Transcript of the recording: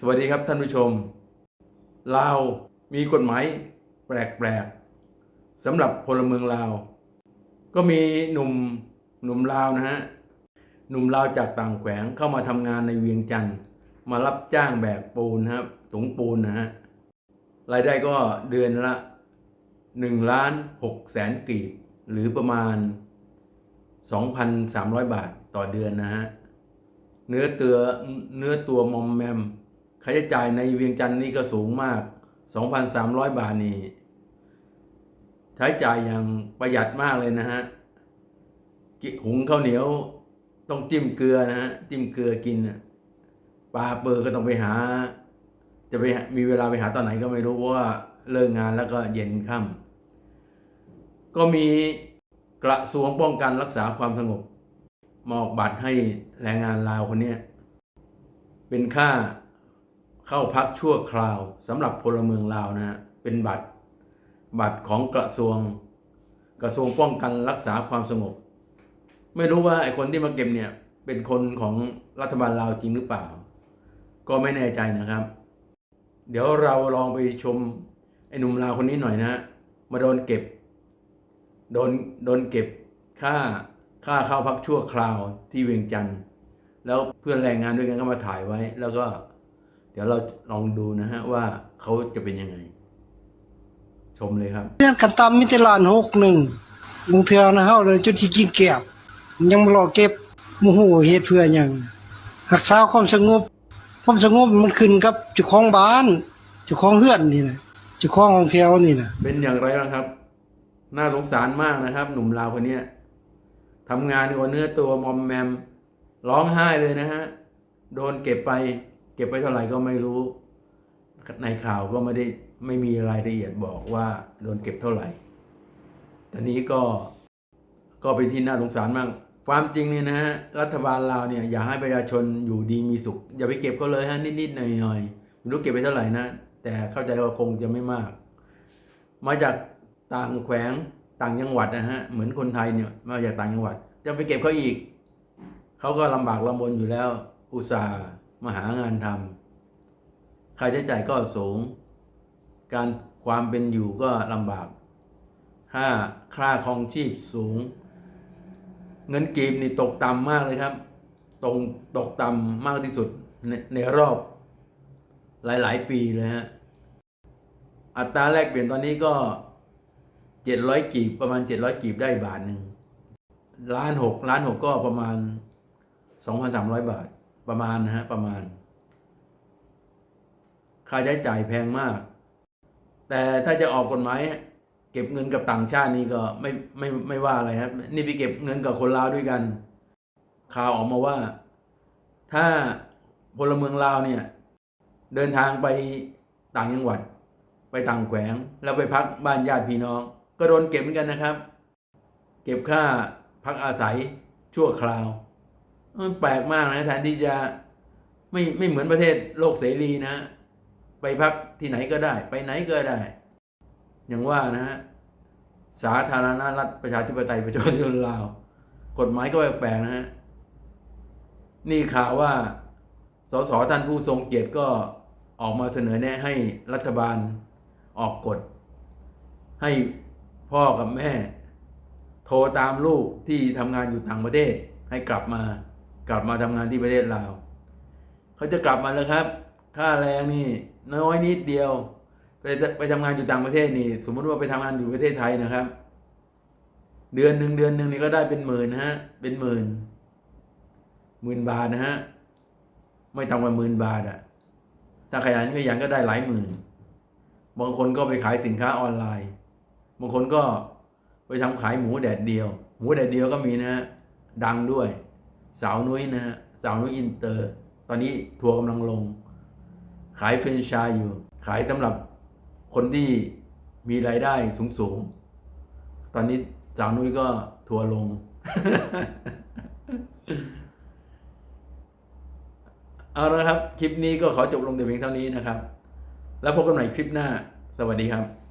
สวัสดีครับท่านผู้ชม ลาวมีกฎหมายแปลกๆสำหรับพลเมืองลาว ก็มีหนุ่มหนุ่มลาวนะฮะหนุ่มลาวจากต่างแขวงเข้ามาทำงานในเวียงจันทร์มารับจ้างแบกปูนนะครับถุงปูนนะฮะรายได้ก็เดือนละ1ล้าน6แสนกีบ หรือประมาณ 2,300 บาทต่อเดือนนะฮะเนื้อเตัวเนื้อตัวมอมแมม ค่าใช้จ่ายในเวียงจันทร์นี่ก็สูงมาก 2,300 บาทนี่ใช้จ่ายอย่างประหยัดมากเลยนะฮะหุงข้าวเหนียวต้องจิ้มเกลือนะฮะจิ้มเกลือกินปลาเปอร์ก็ต้องไปหา จะไปมีเวลาไปหาตอนไหนก็ไม่รู้เพราะว่าเลิกงานแล้วก็เย็นค่ำก็มีกระทรวงป้องกันรักษาความสงบมอบบัตรให้แรงงานลาวคนนี้เป็นค่า เข้าพักชั่วคราวสำหรับพลเมืองลาวนะฮะเป็นบัตรบัตรของกระทรวง กระทรวงป้องกันรักษาความสงบ ไม่รู้ว่าไอ้คนที่มาเก็บเนี่ยเป็นคนของรัฐบาลลาวจริงหรือเปล่า ก็ไม่แน่ใจนะครับ เดี๋ยวเราลองไปชมไอ้หนุ่มลาวคนนี้หน่อยนะมาโดนเก็บโดนโดนเก็บค่าค่าเข้าพักชั่วคราวที่เวียงจันทร์แล้วเพื่อนแรงงานด้วยกันก็มาถ่ายไว้แล้วก็ ดี๋ยวเราลองดูนะฮะว่าเขาจะเป็นยังไง ชมเลยครับเรื่องกันตำมิตรลานหกหนึ่งบางเทื่อนะเฮาเลยจุดที่กินแก็บยังบ่รอเก็บโมโหเฮ็ดเพื่อหยังรักษาความสงบความสงบมันขึ้นกับเจ้าของบ้านเจ้าของเฮือนนี่นะเจ้าของของแถวนี่นะเป็นอย่างไรบ้างครับ น่าสงสารมากนะครับ หนุ่มลาวคนเนี้ยทำงานกับเนื้อตัวมอมแมม ร้องไห้เลยนะฮะ โดนเก็บไป เก็บไปเท่าไหร่ก็ไม่รู้ ในข่าวก็ไม่ได้ไม่มีรายละเอียดบอกว่าโดนเก็บเท่าไหร่ตอนนี้ก็ก็เป็นที่น่าสงสารมาก ความจริงเนี่ยนะฮะรัฐบาลลาวเนี่ยอยากให้ประชาชนอยู่ดีมีสุข อย่าไปเก็บเขาเลยฮะนิดๆหน่อยๆไม่รู้เก็บไปเท่าไหร่นะ แต่เข้าใจว่าคงจะไม่มาก มาจากต่างแขวงต่างจังหวัดนะฮะเหมือนคนไทยเนี่ยมาจากต่างจังหวัด จะไปเก็บเขาอีกเขาก็ลำบากลำบนอยู่แล้ว อุตส่าห์ มาหางานทำค่าใช้จ่ายก็สูง การความเป็นอยู่ก็ลำบาก ค่าค่าครองชีพสูง เงินกีบนี่ตกต่ำมากเลยครับ ตรงตกต่ำมากที่สุดในในรอบหลาย ๆ ปีเลยฮะ อัตราแลกเปลี่ยนตอนนี้ก็เจ็ดร้อยกีบประมาณเจ็ดร้อยกีบได้บาทหนึ่งล้านหกล้านหกก็ประมาณสองพันสามร้อยบาท ประมาณนะฮะประมาณ ค่าใช้จ่ายแพงมาก แต่ถ้าจะออกกฎหมายเก็บเงินกับต่างชาตินี่ก็ไม่ไม่ไม่ว่าอะไรครับ นี่ไปเก็บเงินกับคนลาวด้วยกัน ข่าวออกมาว่า ถ้าพลเมืองลาวเนี่ย เดินทางไปต่างจังหวัด ไปต่างแขวง แล้วไปพักบ้านญาติพี่น้อง ก็โดนเก็บเหมือนกันนะครับ เก็บค่าพักอาศัยชั่วคราว มันแปลกมากนะแทนที่จะไม่ไม่เหมือนประเทศโลกเสรีนะ ไปพักที่ไหนก็ได้ ไปไหนก็ได้ อย่างว่านะฮะสาธารณรัฐประชาธิปไตยประชาชนลาว กฎหมายก็แปลกๆนะฮะนี่ข่าวว่าสสท่านผู้ทรงเกียรติก็ออกมาเสนอแนะให้รัฐบาลออกกฎ ให้พ่อกับแม่ โทรตามลูกที่ทำงานอยู่ต่างประเทศให้กลับมา กลับมาทำงานที่ประเทศลาวเขาจะกลับมาแล้วครับ ค่าแรงนี่น้อยนิดเดียวไปไปทำงานอยู่ต่างประเทศนี่ สมมติว่าไปทำงานอยู่ประเทศไทยนะครับ เดือนหนึ่งเดือนหนึ่งนี่ก็ได้เป็นหมื่นฮะ เป็นหมื่นหมื่นบาทนะฮะไม่ต่ำกว่าหมื่นบาทอะถ้าขยันขยันก็ได้หลายหมื่น บางคนก็ไปขายสินค้าออนไลน์ บางคนก็ไปทำขายหมูแดดเดียว หมูแดดเดียวก็มีนะฮะดังด้วย สาวนุ้ยนะฮะสาวนุ้ยอินเตอร์ ตอนนี้ทัวร์กำลังลง ขายเฟรนชส์อยู่ ขายสำหรับคนที่มีรายได้สูงสูงๆ ตอนนี้สาวนุ้ยก็ทัวร์ลง เอาละครับ คลิปนี้ก็ขอจบลงแต่เพียงเท่านี้นะครับ แล้วพบกันใหม่คลิปหน้า สวัสดีครับ